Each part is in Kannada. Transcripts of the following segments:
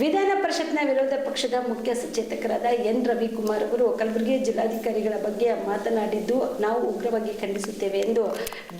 ವಿಧಾನ ಪರಿಷತ್ನ ವಿರೋಧ ಪಕ್ಷದ ಮುಖ್ಯ ಸಚೇತಕರಾದ ಎನ್. ರವಿಕುಮಾರ್ ಅವರು ಕಲಬುರಗಿ ಜಿಲ್ಲಾಧಿಕಾರಿಗಳ ಬಗ್ಗೆ ಮಾತನಾಡಿದ್ದು, ನಾವು ಉಗ್ರವಾಗಿ ಖಂಡಿಸುತ್ತೇವೆ ಎಂದು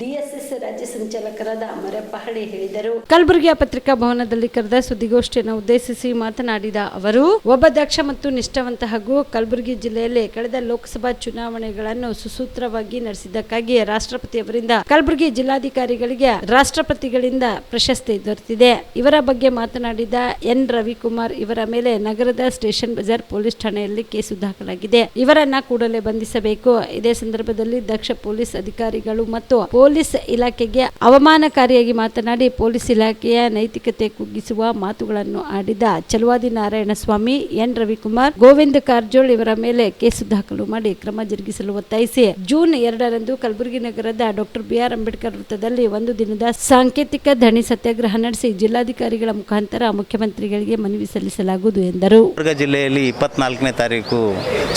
ಡಿಎಸ್ಎಸ್ ರಾಜ್ಯ ಸಂಚಾಲಕರಾದ ಅಮರಪ್ಪ ಹಳ್ಳಿ ಹೇಳಿದರು. ಕಲಬುರಗಿಯ ಪತ್ರಿಕಾ ಭವನದಲ್ಲಿ ಕರೆದ ಸುದ್ದಿಗೋಷ್ಠಿಯನ್ನು ಉದ್ದೇಶಿಸಿ ಮಾತನಾಡಿದ ಅವರು, ಒಬ್ಬ ದಕ್ಷ ಮತ್ತು ನಿಷ್ಠಾವಂತ ಹಾಗೂ ಕಲಬುರಗಿ ಜಿಲ್ಲೆಯಲ್ಲಿ ಕಳೆದ ಲೋಕಸಭಾ ಚುನಾವಣೆಗಳನ್ನು ಸುಸೂತ್ರವಾಗಿ ನಡೆಸಿದ್ದಕ್ಕಾಗಿ ರಾಷ್ಟ್ರಪತಿಯವರಿಂದ ಕಲಬುರಗಿ ಜಿಲ್ಲಾಧಿಕಾರಿಗಳಿಗೆ ರಾಷ್ಟ್ರಪತಿಗಳಿಂದ ಪ್ರಶಸ್ತಿ ದೊರೆತಿದೆ. ಇವರ ಬಗ್ಗೆ ಮಾತನಾಡಿದ ಎನ್. ರವಿಕುಮಾರ್ ಇವರ ಮೇಲೆ ನಗರದ ಸ್ಟೇಷನ್ ಬಜಾರ್ ಪೊಲೀಸ್ ಠಾಣೆಯಲ್ಲಿ ಕೇಸು ದಾಖಲಾಗಿದೆ. ಇವರನ್ನ ಕೂಡಲೇ ಬಂಧಿಸಬೇಕು. ಇದೇ ಸಂದರ್ಭದಲ್ಲಿ ದಕ್ಷ ಪೊಲೀಸ್ ಅಧಿಕಾರಿಗಳು ಮತ್ತು ಪೊಲೀಸ್ ಇಲಾಖೆಗೆ ಅವಮಾನಕಾರಿಯಾಗಿ ಮಾತನಾಡಿ ಪೊಲೀಸ್ ಇಲಾಖೆಯ ನೈತಿಕತೆ ಕುಗ್ಗಿಸುವ ಮಾತುಗಳನ್ನು ಆಡಿದ ಚಲುವಾದಿ ನಾರಾಯಣ ಸ್ವಾಮಿ ಎನ್. ರವಿಕುಮಾರ್, ಗೋವಿಂದ ಕಾರಜೋಳ್ ಇವರ ಮೇಲೆ ಕೇಸು ದಾಖಲು ಮಾಡಿ ಕ್ರಮ ಜರುಗಿಸಲು ಒತ್ತಾಯಿಸಿ. ಜೂನ್ ಎರಡರಂದು ಕಲಬುರಗಿ ನಗರದ ಡಾಕ್ಟರ್ ಬಿಆರ್ ಅಂಬೇಡ್ಕರ್ ವೃತ್ತದಲ್ಲಿ ಒಂದು ದಿನದ ಸಾಂಕೇತಿಕ ಧಣಿ ಸತ್ಯಾಗ್ರಹ ನಡೆಸಿ ಜಿಲ್ಲಾಧಿಕಾರಿಗಳ ಮುಖಾಂತರ ಮುಖ್ಯಮಂತ್ರಿಗಳಿಗೆ ಮನವಿ ಸಲ್ಲಿಸಲಾಗುವುದು ಎಂದರು. ಗುಲ್ಬರ್ಗ ಜಿಲ್ಲೆಯಲ್ಲಿ ಇಪ್ಪತ್ನಾಲ್ಕನೇ ತಾರೀಕು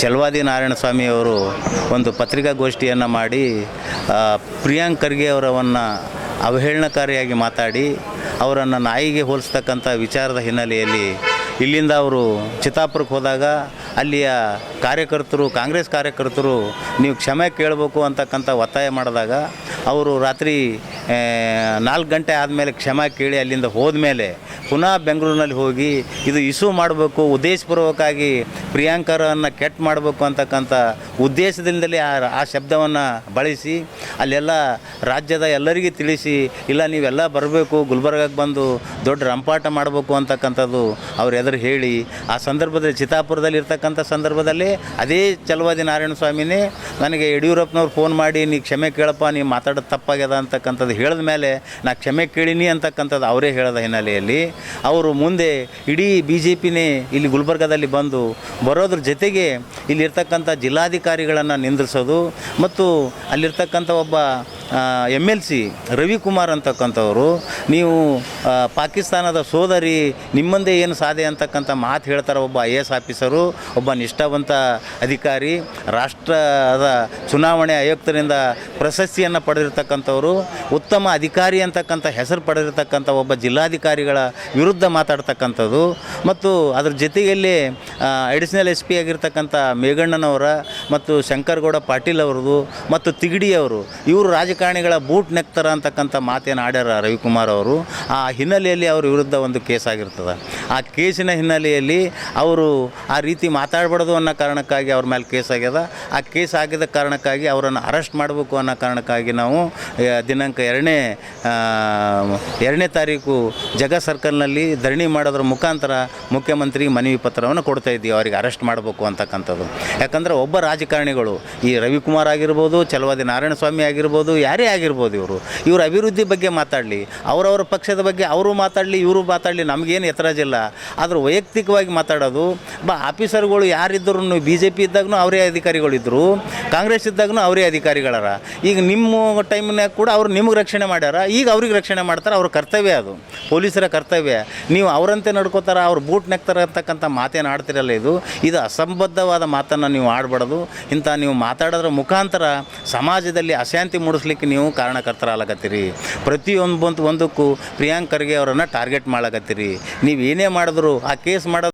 ಚಲವಾದಿ ನಾರಾಯಣಸ್ವಾಮಿ ಅವರು ಒಂದು ಪತ್ರಿಕಾಗೋಷ್ಠಿಯನ್ನು ಮಾಡಿ ಪ್ರಿಯಾಂಕ್ ಖರ್ಗೆ ಅವರವನ್ನು ಅವಹೇಳನಕಾರಿಯಾಗಿ ಮಾತಾಡಿ, ಅವರನ್ನು ನಾಯಿಗೆ ಹೋಲಿಸ್ತಕ್ಕಂಥ ವಿಚಾರದ ಹಿನ್ನೆಲೆಯಲ್ಲಿ ಇಲ್ಲಿಂದ ಅವರು ಚಿತ್ತಾಪುರಕ್ಕೆ ಹೋದಾಗ ಅಲ್ಲಿಯ ಕಾರ್ಯಕರ್ತರು, ಕಾಂಗ್ರೆಸ್ ಕಾರ್ಯಕರ್ತರು ನೀವು ಕ್ಷಮೆ ಕೇಳಬೇಕು ಅಂತಕ್ಕಂಥ ಒತ್ತಾಯ ಮಾಡಿದಾಗ ಅವರು ರಾತ್ರಿ ನಾಲ್ಕು ಗಂಟೆ ಆದಮೇಲೆ ಕ್ಷಮೆ ಕೇಳಿ ಅಲ್ಲಿಂದ ಹೋದ್ಮೇಲೆ ಪುನಃ ಬೆಂಗಳೂರಿನಲ್ಲಿ ಹೋಗಿ ಇದು ಇಶ್ಯೂ ಮಾಡಬೇಕು, ಉದ್ದೇಶಪೂರ್ವಕವಾಗಿ ಪ್ರಿಯಾಂಕರನ್ನು ಕೆಟ್ಟ ಮಾಡಬೇಕು ಅಂತಕ್ಕಂಥ ಉದ್ದೇಶದಿಂದಲೇ ಆ ಆ ಶಬ್ದವನ್ನು ಬಳಸಿ, ಅಲ್ಲೆಲ್ಲ ರಾಜ್ಯದ ಎಲ್ಲರಿಗೂ ತಿಳಿಸಿ, ಇಲ್ಲ ನೀವೆಲ್ಲ ಬರಬೇಕು, ಗುಲ್ಬರ್ಗಕ್ಕೆ ಬಂದು ದೊಡ್ಡ ರಂಪಾಟ ಮಾಡಬೇಕು ಅಂತಕ್ಕಂಥದ್ದು ಅವ್ರು ಎದುರು ಹೇಳಿ, ಆ ಸಂದರ್ಭದಲ್ಲಿ ಚಿತ್ತಾಪುರದಲ್ಲಿ ಇರ್ತಕ್ಕಂಥ ಸಂದರ್ಭದಲ್ಲಿ ಅದೇ ಚಲವಾದಿ ನಾರಾಯಣ ಸ್ವಾಮಿನೇ ನನಗೆ ಯಡಿಯೂರಪ್ಪನವ್ರು ಫೋನ್ ಮಾಡಿ, ನೀ ಕ್ಷಮೆ ಕೇಳಪ್ಪ ನೀವು ಮಾತಾಡೋದು ತಪ್ಪಾಗ್ಯದ ಅಂತಕ್ಕಂಥದ್ದು ಹೇಳಿದ ಮೇಲೆ ನಾ ಕ್ಷಮೆ ಕೇಳೀನಿ ಅಂತಕ್ಕಂಥದ್ದು ಅವರೇ ಹೇಳದ ಹಿನ್ನೆಲೆಯಲ್ಲಿ ಅವರು ಮುಂದೆ ಇಡೀ ಬಿ ಜೆ ಪಿನೇ ಇಲ್ಲಿ ಗುಲ್ಬರ್ಗದಲ್ಲಿ ಬಂದು ಬರೋದ್ರ ಜೊತೆಗೆ ಇಲ್ಲಿರ್ತಕ್ಕಂಥ ಜಿಲ್ಲಾಧಿಕಾರಿಗಳನ್ನು ನಿಂದ್ರಿಸೋದು ಮತ್ತು ಅಲ್ಲಿರ್ತಕ್ಕಂಥ ಒಬ್ಬ ಎಂ ಎಲ್ ಸಿ ರವಿಕುಮಾರ್ ಅಂತಕ್ಕಂಥವರು, ನೀವು ಪಾಕಿಸ್ತಾನದ ಸೋದರಿ ನಿಮ್ಮಂದೇ ಏನು ಸಾಧೆ ಅಂತಕ್ಕಂಥ ಮಾತು ಹೇಳ್ತಾರೆ ಒಬ್ಬ ಐ ಎ ಎಸ್ ಆಫೀಸರು, ಒಬ್ಬ ನಿಷ್ಠಾವಂತ ಅಧಿಕಾರಿ, ರಾಷ್ಟ್ರದ ಚುನಾವಣೆ ಆಯುಕ್ತರಿಂದ ಪ್ರಶಸ್ತಿಯನ್ನು ಪಡೆದಿರ್ತಕ್ಕಂಥವರು, ಉತ್ತಮ ಅಧಿಕಾರಿ ಅಂತಕ್ಕಂಥ ಹೆಸರು ಪಡೆದಿರ್ತಕ್ಕಂಥ ಒಬ್ಬ ಜಿಲ್ಲಾಧಿಕಾರಿಗಳ ವಿರುದ್ಧ ಮಾತಾಡ್ತಕ್ಕಂಥದ್ದು. ಮತ್ತು ಅದರ ಜೊತೆಯಲ್ಲಿ ಅಡಿಷನಲ್ ಎಸ್ ಪಿ ಆಗಿರ್ತಕ್ಕಂಥ ಮೇಘಣ್ಣನವರ ಮತ್ತು ಶಂಕರಗೌಡ ಪಾಟೀಲ್ ಅವ್ರದ್ದು ಮತ್ತು ತಿಗಡಿಯವರು ಇವರು ರಾಜಕಾರಣಿಗಳ ಬೂಟ್ ನೆಕ್ತರ ಅಂತಕ್ಕಂಥ ಮಾತೇನು ಆಡ್ಯಾರ ರವಿಕುಮಾರ್ ಅವರು. ಆ ಹಿನ್ನೆಲೆಯಲ್ಲಿ ಅವ್ರ ವಿರುದ್ಧ ಒಂದು ಕೇಸ್ ಆಗಿರ್ತದೆ. ಆ ಕೇಸಿನ ಹಿನ್ನೆಲೆಯಲ್ಲಿ ಅವರು ಆ ರೀತಿ ಮಾತಾಡಬಾರ್ದು ಅನ್ನೋ ಕಾರಣಕ್ಕಾಗಿ ಅವ್ರ ಮೇಲೆ ಕೇಸ್ ಆಗ್ಯದ. ಆ ಕೇಸ್ ಆಗಿದ ಕಾರಣಕ್ಕಾಗಿ ಅವರನ್ನು ಅರೆಸ್ಟ್ ಮಾಡಬೇಕು ಅನ್ನೋ ಕಾರಣಕ್ಕಾಗಿ ನಾವು ದಿನಾಂಕ ಎರಡನೇ ಎರಡನೇ ತಾರೀಕು ಜಗ ಸರ್ಕಲ್ನಲ್ಲಿ ಧರಣಿ ಮಾಡೋದ್ರ ಮುಖಾಂತರ ಮುಖ್ಯಮಂತ್ರಿ ಮನವಿ ಪತ್ರವನ್ನು ಕೊಡ್ತಾ ಇದ್ದೀವಿ. ಅವರಿಗೆ ಅರೆಸ್ಟ್ ಮಾಡಬೇಕು ಅಂತಕ್ಕಂಥದ್ದು. ಯಾಕಂದರೆ ಒಬ್ಬ ರಾಜಕಾರಣಿಗಳು, ಈ ರವಿಕುಮಾರ್ ಆಗಿರ್ಬೋದು ಚಲವಾದಿ ನಾರಾಯಣಸ್ವಾಮಿ ಆಗಿರ್ಬೋದು, ಯಾರೇ ಆಗಿರ್ಬೋದು ಇವರು ಇವರು ಅಭಿವೃದ್ಧಿ ಬಗ್ಗೆ ಮಾತಾಡಲಿ, ಅವರವರ ಪಕ್ಷದ ಬಗ್ಗೆ ಅವರು ಮಾತಾಡಲಿ, ಇವರು ಮಾತಾಡಲಿ, ನಮಗೇನು ಎತ್ತರಾಜಿಲ್ಲ ಆದ್ರೆ ವೈಯಕ್ತಿಕವಾಗಿ ಮಾತಾಡೋದು, ಬಾ, ಆಫೀಸರ್ಗಳು ಯಾರಿದ್ದರೂ ಬಿ ಜೆ ಪಿ ಇದ್ದಾಗೂ ಅವರೇ ಅಧಿಕಾರಿಗಳಿದ್ದರು ಕಾಂಗ್ರೆಸ್ ಇದ್ದಾಗೂ ಅವರೇ ಅಧಿಕಾರಿಗಳರ. ಈಗ ನಿಮ್ಮ ಟೈಮ್ನಾಗ ಕೂಡ ಅವ್ರು ನಿಮಗೆ ರಕ್ಷಣೆ ಮಾಡ್ಯಾರ, ಈಗ ಅವ್ರಿಗೆ ರಕ್ಷಣೆ ಮಾಡ್ತಾರೆ, ಅವ್ರ ಕರ್ತವ್ಯ ಅದು. ಪೊಲೀಸರ ಕರ್ತವ್ಯ. ನೀವು ಅವರಂತೆ ನಡ್ಕೋತಾರ, ಅವ್ರು ಬೂಟ್ ನೆಕ್ತಾರೆ ಅಂತಕ್ಕಂಥ ಮಾತೇನು ಆಡ್ತಿರಲ್ಲ ಇದು. ಇದು ಅಸಂಬದ್ಧವಾದ ಮಾತನ್ನು ನೀವು ಆಡಬಾರ್ದು. ಇಂಥ ನೀವು ಮಾತಾಡೋದ್ರ ಮುಖಾಂತರ ಸಮಾಜದಲ್ಲಿ ಅಶಾಂತಿ ಮೂಡಿಸ್ಲಿಕ್ಕೆ ನೀವು ಕಾರಣಕರ್ತರಾಗತ್ತೀರಿ. ಪ್ರತಿಯೊಂದು ಬಂತು ಒಂದಕ್ಕೂ ಪ್ರಿಯಾಂಕ್ ಖರ್ಗೆ ಅವರನ್ನು ಟಾರ್ಗೆಟ್ ಮಾಡಕತ್ತೀರಿ. ನೀವು ಏನೇ ಮಾಡಿದ್ರು ಆ ಕೇಸ್ ಮಾಡೋದು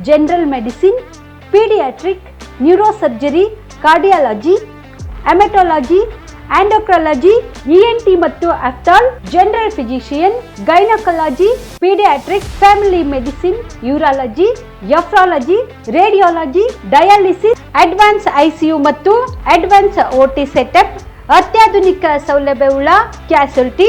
general medicine paediatric neurosurgery cardiology haematology endocrinology ENT ಮತ್ತು ophthal general physician gynaecology paediatric family medicine urology nephrology radiology dialysis advance ICU ಮತ್ತು ಅಡ್ವಾನ್ಸ್ ಓಟಿ ಸೆಟಪ್ ಅತ್ಯಾಧುನಿಕ ಸೌಲಭ್ಯವುಳ್ಳ ಕ್ಯಾಸುಲ್ಟಿ